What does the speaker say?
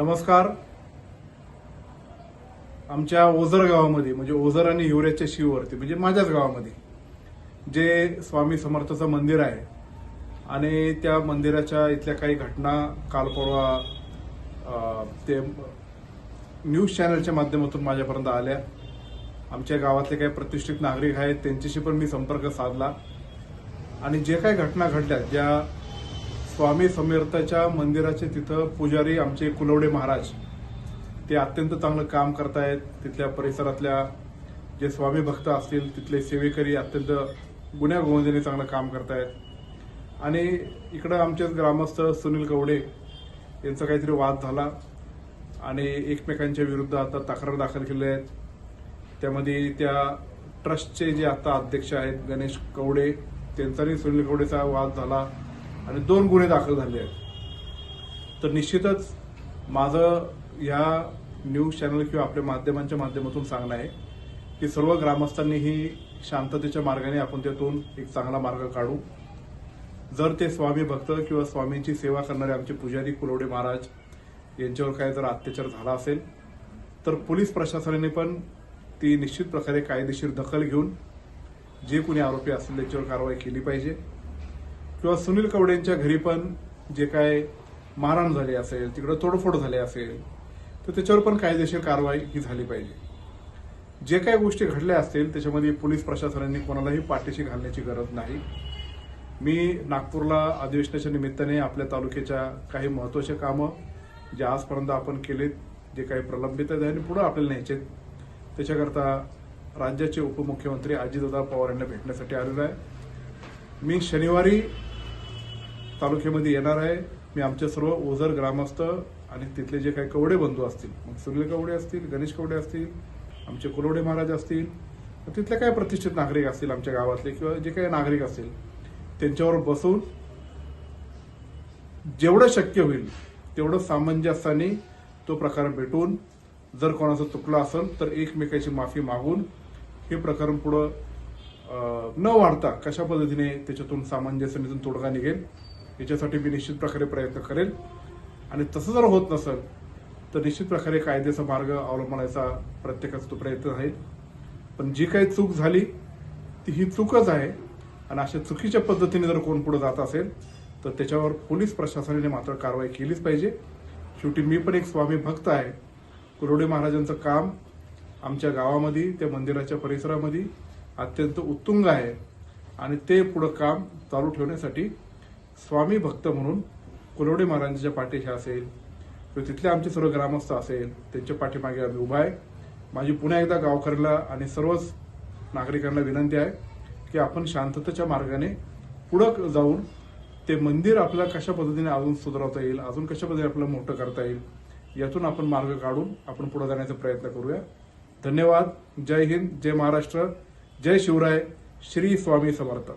नमस्कार. आमच्या ओझर गावामध्ये म्हणजे ओझर आणि हिवऱ्याच्या शिववरती म्हणजे माझ्याच गावामध्ये जे स्वामी समर्थाचं मंदिर आहे. आणि त्या मंदिराच्या इथल्या काही घटना काल परवा ते न्यूज चॅनलच्या माध्यमातून माझ्यापर्यंत आल्या. आमच्या गावातले काही प्रतिष्ठित नागरिक आहेत त्यांच्याशी पण मी संपर्क साधला. आणि जे काही घटना घडल्या ज्या स्वामी समर्थाच्या मंदिराचे तिथं पुजारी आमचे कुलवडे महाराज ते अत्यंत चांगलं काम करतायत. तिथल्या परिसरातल्या जे स्वामी भक्त असतील तिथले सेवेकरी अत्यंत गुन्ह्या गोविंदाने चांगलं काम करतायत. आणि इकडं आमचेच ग्रामस्थ सुनील कवडे यांचा काहीतरी वाद झाला आणि एकमेकांच्या विरुद्ध आता तक्रार दाखल केल्या आहेत. त्यामध्ये त्या ट्रस्टचे जे आता अध्यक्ष आहेत गणेश कवडे त्यांचाही सुनील कवडेचा वाद झाला. आणि दोन गुन्हे दाखल झाले आहेत. तर निश्चितच माझं या न्यूज चॅनल किंवा आपल्या माध्यमांच्या माध्यमातून सांगणं आहे की सर्व ग्रामस्थांनीही शांततेच्या मार्गाने आपण त्यातून एक चांगला मार्ग काढू. जर ते स्वामी भक्त किंवा स्वामींची सेवा करणारे आमचे पुजारी कुलवडे महाराज यांच्यावर काय जर अत्याचार झाला असेल तर पोलीस प्रशासनाने पण ती निश्चित प्रकारे कायदेशीर दखल घेऊन जे कोणी आरोपी असतील त्यांच्यावर कारवाई केली पाहिजे. किंवा सुनील कवडेंच्या घरी पण जे काय मारहाण झाली असेल तिकडं तोडफोड झाली असेल तर त्याच्यावर पण कायदेशीर कारवाई ही झाली पाहिजे. जे काही गोष्टी घडल्या असतील त्याच्यामध्ये पोलीस प्रशासनाने कोणालाही पाठीशी घालण्याची गरज नाही. मी नागपूरला अधिवेशनाच्या निमित्ताने आपल्या तालुक्याच्या काही महत्त्वाचे कामं जे आजपर्यंत आपण केलेत जे काही प्रलंबित आहेत आणि पुढे आपल्याला न्यायचे आहेत, त्याच्याकरता राज्याचे उपमुख्यमंत्री अजितदादा पवार यांना भेटण्यासाठी आलेलो आहे. मी शनिवारी तालुक्यामध्ये येणार आहे. मी आमचे सर्व ओझर ग्रामस्थ आणि तिथले जे काही कवडे बंधू असतील मग सुनील कवडे असतील गणेश कवडे असतील आमचे कुलवडे महाराज असतील तिथले काही प्रतिष्ठित नागरिक असतील आमच्या गावातले किंवा जे काही नागरिक असतील त्यांच्यावर बसून जेवढं शक्य होईल तेवढं सामंजस्याने तो प्रकार भेटून जर कोणाचं चुकलं असेल तर एकमेकाची माफी मागून हे प्रकरण पुढं न वाढता कशा पद्धतीने त्याच्यातून सामंजस्याने तोडगा निघेल याच्यासाठी मी निश्चित प्रकारे प्रयत्न करेल आणि तसं जर होत नसेल तर निश्चित प्रकारे कायद्याचा मार्ग अवलंबण्याचा प्रत्येकाचा तो प्रयत्न राहील. पण जी काही चूक झाली ती ही चूकच आहे. आणि अशा चुकीच्या पद्धतीने जर कोण पुढे जात असेल तर त्याच्यावर पोलीस प्रशासनाने मात्र कारवाई केलीच पाहिजे. शेवटी मी पण एक स्वामी भक्त आहे. कुरोडे महाराजांचं काम आमच्या गावामध्ये त्या मंदिराच्या परिसरामध्ये अत्यंत उत्तुंग आहे. आणि ते पुढं काम चालू ठेवण्यासाठी स्वामी भक्त म्हणून कुलोडे महाराजांच्या पाठीशी असेल किंवा तिथले आमचे सर्व ग्रामस्थ असेल त्यांच्या पाठीमागे आम्ही उभा आहे. माझी पुन्हा एकदा गावकऱ्याला आणि सर्वच नागरिकांना विनंती आहे की आपण शांततेच्या मार्गाने पुढं जाऊन ते मंदिर आपल्याला कशा पद्धतीने अजून सुधारवता येईल अजून कशा पद्धतीने आपल्याला मोठं करता येईल यातून आपण मार्ग काढून आपण पुढे जाण्याचा प्रयत्न करूया. धन्यवाद. जय हिंद जय महाराष्ट्र जय शिवराय श्री स्वामी समर्थ.